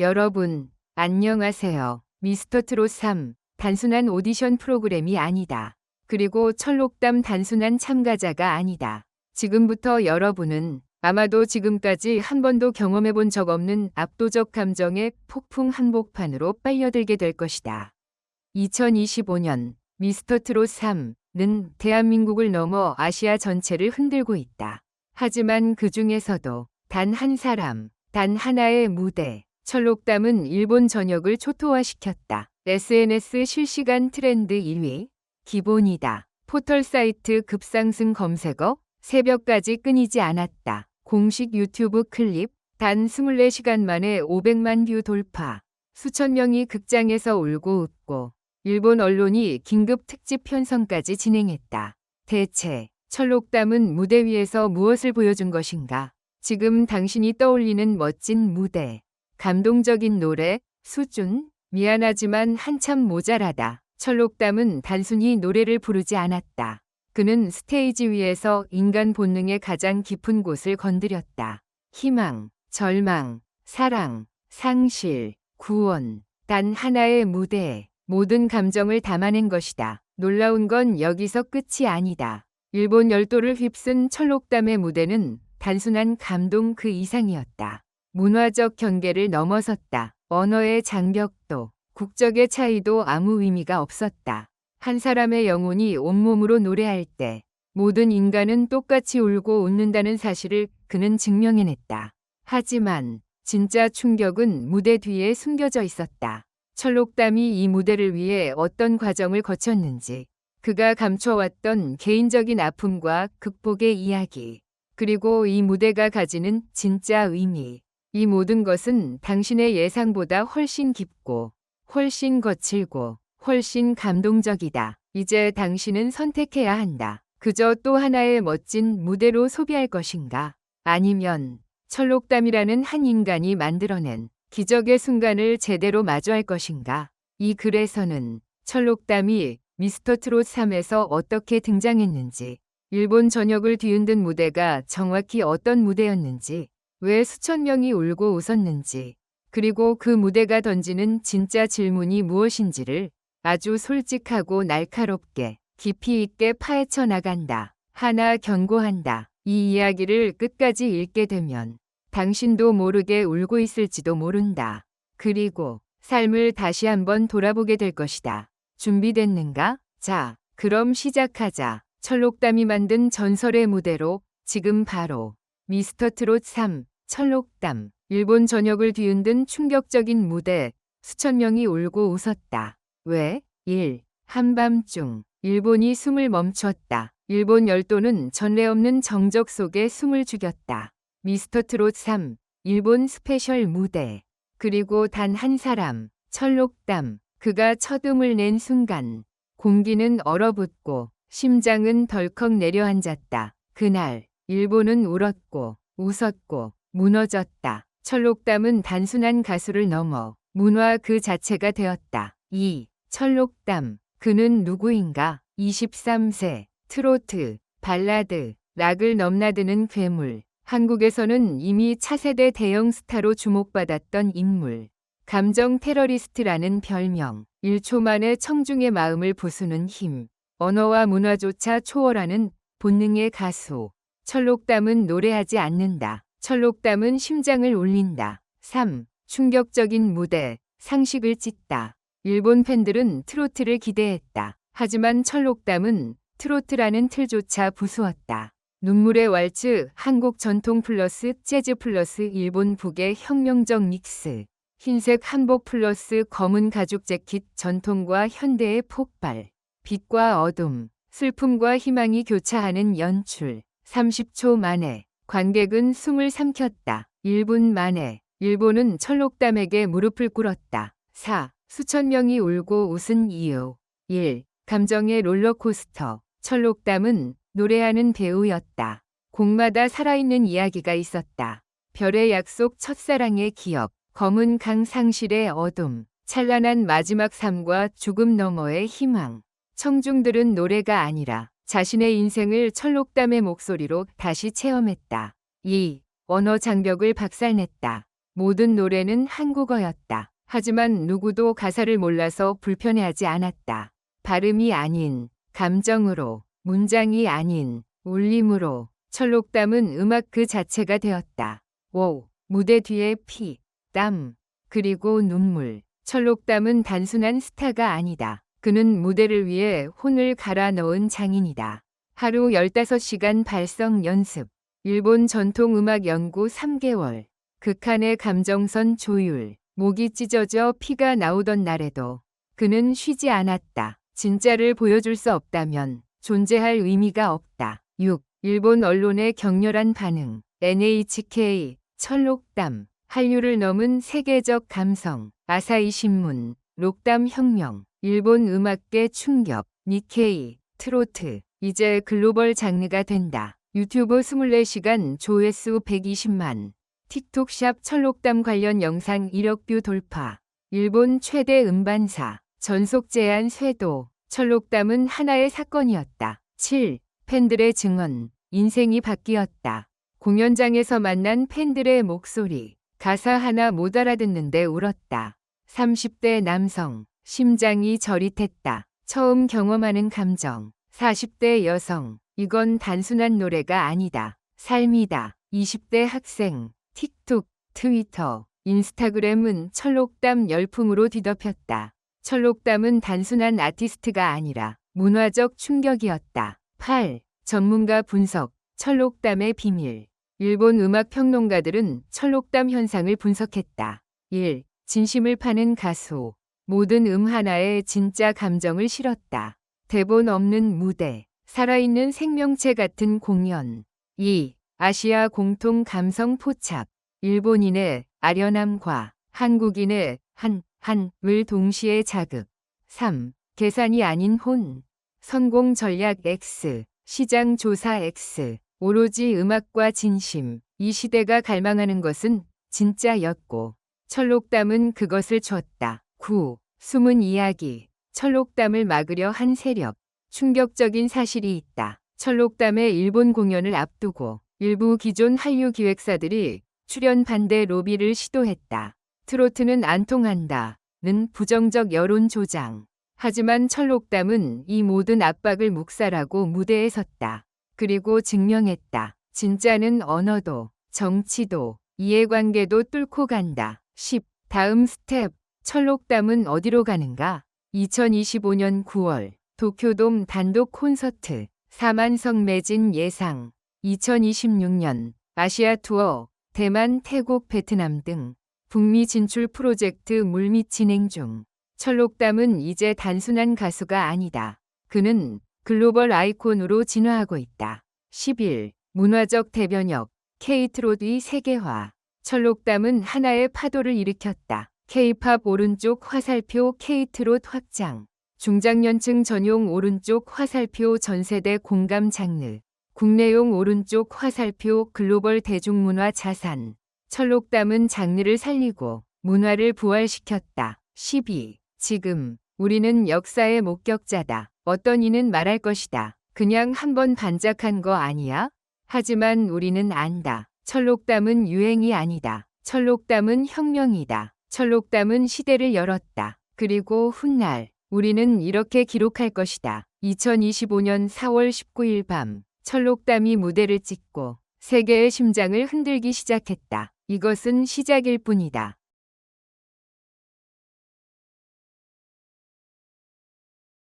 여러분, 안녕하세요. 미스터 트롯 3, 단순한 오디션 프로그램이 아니다. 그리고 철록담 단순한 참가자가 아니다. 지금부터 여러분은 아마도 지금까지 한 번도 경험해 본 적 없는 압도적 감정의 폭풍 한복판으로 빨려들게 될 것이다. 2025년 미스터 트롯 3는 대한민국을 넘어 아시아 전체를 흔들고 있다. 하지만 그 중에서도 단 한 사람, 단 하나의 무대, 철록담은 일본 전역을 초토화시켰다. SNS 실시간 트렌드 1위, 기본이다. 포털 사이트 급상승 검색어, 새벽까지 끊이지 않았다. 공식 유튜브 클립, 단 24시간 만에 500만 뷰 돌파. 수천 명이 극장에서 울고 웃고, 일본 언론이 긴급 특집 편성까지 진행했다. 대체, 철록담은 무대 위에서 무엇을 보여준 것인가? 지금 당신이 떠올리는 멋진 무대, 감동적인 노래, 수준, 미안하지만 한참 모자라다. 철록담은 단순히 노래를 부르지 않았다. 그는 스테이지 위에서 인간 본능의 가장 깊은 곳을 건드렸다. 희망, 절망, 사랑, 상실, 구원, 단 하나의 무대에 모든 감정을 담아낸 것이다. 놀라운 건 여기서 끝이 아니다. 일본 열도를 휩쓴 철록담의 무대는 단순한 감동 그 이상이었다. 문화적 경계를 넘어섰다. 언어의 장벽도, 국적의 차이도 아무 의미가 없었다. 한 사람의 영혼이 온몸으로 노래할 때 모든 인간은 똑같이 울고 웃는다는 사실을 그는 증명해냈다. 하지만 진짜 충격은 무대 뒤에 숨겨져 있었다. 철록담이 이 무대를 위해 어떤 과정을 거쳤는지, 그가 감춰왔던 개인적인 아픔과 극복의 이야기, 그리고 이 무대가 가지는 진짜 의미, 이 모든 것은 당신의 예상보다 훨씬 깊고, 훨씬 거칠고, 훨씬 감동적이다. 이제 당신은 선택해야 한다. 그저 또 하나의 멋진 무대로 소비할 것인가? 아니면 철록담이라는 한 인간이 만들어낸 기적의 순간을 제대로 마주할 것인가? 이 글에서는 철록담이 미스터 트롯 3에서 어떻게 등장했는지, 일본 전역을 뒤흔든 무대가 정확히 어떤 무대였는지, 왜 수천 명이 울고 웃었는지, 그리고 그 무대가 던지는 진짜 질문이 무엇인지를 아주 솔직하고 날카롭게 깊이 있게 파헤쳐 나간다. 하나 경고한다. 이 이야기를 끝까지 읽게 되면 당신도 모르게 울고 있을지도 모른다. 그리고 삶을 다시 한번 돌아보게 될 것이다. 준비됐는가? 자, 그럼 시작하자. 철록담이 만든 전설의 무대로 지금 바로 미스터 트롯 3 철록담 일본 전역을 뒤흔든 충격적인 무대 수천 명이 울고 웃었다. 왜? 1. 한밤중 일본이 숨을 멈췄다. 일본 열도는 전례 없는 정적 속에 숨을 죽였다. 미스터 트롯 3 일본 스페셜 무대 그리고 단 한 사람 철록담 그가 첫 음을 낸 순간 공기는 얼어붙고 심장은 덜컥 내려앉았다. 그날 일본은 울었고 웃었고 무너졌다. 철록담은 단순한 가수를 넘어 문화 그 자체가 되었다. 2. 철록담 그는 누구인가? 23세 트로트, 발라드, 락을 넘나드는 괴물. 한국에서는 이미 차세대 대형 스타로 주목받았던 인물. 감정 테러리스트라는 별명. 1초 만에 청중의 마음을 부수는 힘. 언어와 문화조차 초월하는 본능의 가수. 철록담은 노래하지 않는다. 철록담은 심장을 울린다. 3. 충격적인 무대. 상식을 찢다. 일본 팬들은 트로트를 기대했다. 하지만 철록담은 트로트라는 틀조차 부수었다. 눈물의 왈츠, 한국 전통 플러스 재즈 플러스 일본 북의 혁명적 믹스. 흰색 한복 플러스 검은 가죽 재킷 전통과 현대의 폭발. 빛과 어둠, 슬픔과 희망이 교차하는 연출. 30초 만에 관객은 숨을 삼켰다. 1분 만에 일본은 철록담에게 무릎을 꿇었다. 4. 수천 명이 울고 웃은 이유. 1. 감정의 롤러코스터. 철록담은 노래하는 배우였다. 곡마다 살아있는 이야기가 있었다. 별의 약속 첫사랑의 기억, 검은 강 상실의 어둠, 찬란한 마지막 삶과 죽음 너머의 희망. 청중들은 노래가 아니라 자신의 인생을 철록담의 목소리로 다시 체험했다. 2. 언어 장벽을 박살냈다. 모든 노래는 한국어였다. 하지만 누구도 가사를 몰라서 불편해하지 않았다. 발음이 아닌 감정으로, 문장이 아닌 울림으로 철록담은 음악 그 자체가 되었다. 오, 무대 뒤에 피, 땀, 그리고 눈물. 철록담은 단순한 스타가 아니다. 그는 무대를 위해 혼을 갈아 넣은 장인이다. 하루 15시간 발성 연습, 일본 전통음악 연구 3개월, 극한의 감정선 조율, 목이 찢어져 피가 나오던 날에도 그는 쉬지 않았다. 진짜를 보여줄 수 없다면 존재할 의미가 없다. 6. 일본 언론의 격렬한 반응. NHK, 철록담, 한류를 넘은 세계적 감성, 아사히 신문, 록담 혁명, 일본 음악계 충격, 니케이, 트로트, 이제 글로벌 장르가 된다. 유튜브 24시간 조회수 120만, 틱톡샵 철록담 관련 영상 1억 뷰 돌파, 일본 최대 음반사, 전속 제한 쇄도, 철록담은 하나의 사건이었다. 7. 팬들의 증언, 인생이 바뀌었다. 공연장에서 만난 팬들의 목소리, 가사 하나 못 알아듣는데 울었다. 30대 남성, 심장이 저릿했다. 처음 경험하는 감정. 40대 여성, 이건 단순한 노래가 아니다. 삶이다. 20대 학생, 틱톡, 트위터, 인스타그램은 철록담 열풍으로 뒤덮였다. 철록담은 단순한 아티스트가 아니라 문화적 충격이었다. 8. 전문가 분석, 철록담의 비밀. 일본 음악 평론가들은 철록담 현상을 분석했다. 1. 진심을 파는 가수. 모든 음 하나에 진짜 감정을 실었다. 대본 없는 무대. 살아있는 생명체 같은 공연. 2. 아시아 공통 감성 포착. 일본인의 아련함과 한국인의 한, 한을 동시에 자극. 3. 계산이 아닌 혼. 성공 전략 X. 시장 조사 X. 오로지 음악과 진심. 이 시대가 갈망하는 것은 진짜였고 철록담은 그것을 줬다. 9. 숨은 이야기. 철록담을 막으려 한 세력. 충격적인 사실이 있다. 철록담의 일본 공연을 앞두고 일부 기존 한류 기획사들이 출연 반대 로비를 시도했다. 트로트는 안 통한다. 는 부정적 여론 조장. 하지만 철록담은 이 모든 압박을 묵살하고 무대에 섰다. 그리고 증명했다. 진짜는 언어도, 정치도, 이해관계도 뚫고 간다. 10. 다음 스텝. 철록담은 어디로 가는가? 2025년 9월 도쿄돔 단독 콘서트 4만석 매진 예상 2026년 아시아 투어 대만, 태국, 베트남 등 북미 진출 프로젝트 물밑 진행 중 철록담은 이제 단순한 가수가 아니다. 그는 글로벌 아이콘으로 진화하고 있다. 10일 문화적 대변역 케이트로드의 세계화 철록담은 하나의 파도를 일으켰다. K-팝 오른쪽 화살표 케이트롯 확장 중장년층 전용 오른쪽 화살표 전세대 공감 장르 국내용 오른쪽 화살표 글로벌 대중문화 자산 철록담은 장르를 살리고 문화를 부활시켰다. 12. 지금 우리는 역사의 목격자다. 어떤 이는 말할 것이다. 그냥 한번 반짝한 거 아니야? 하지만 우리는 안다. 철록담은 유행이 아니다. 철록담은 혁명이다. 철록담은 시대를 열었다. 그리고 훗날 우리는 이렇게 기록할 것이다. 2025년 4월 19일 밤 철록담이 무대를 찍고 세계의 심장을 흔들기 시작했다. 이것은 시작일 뿐이다.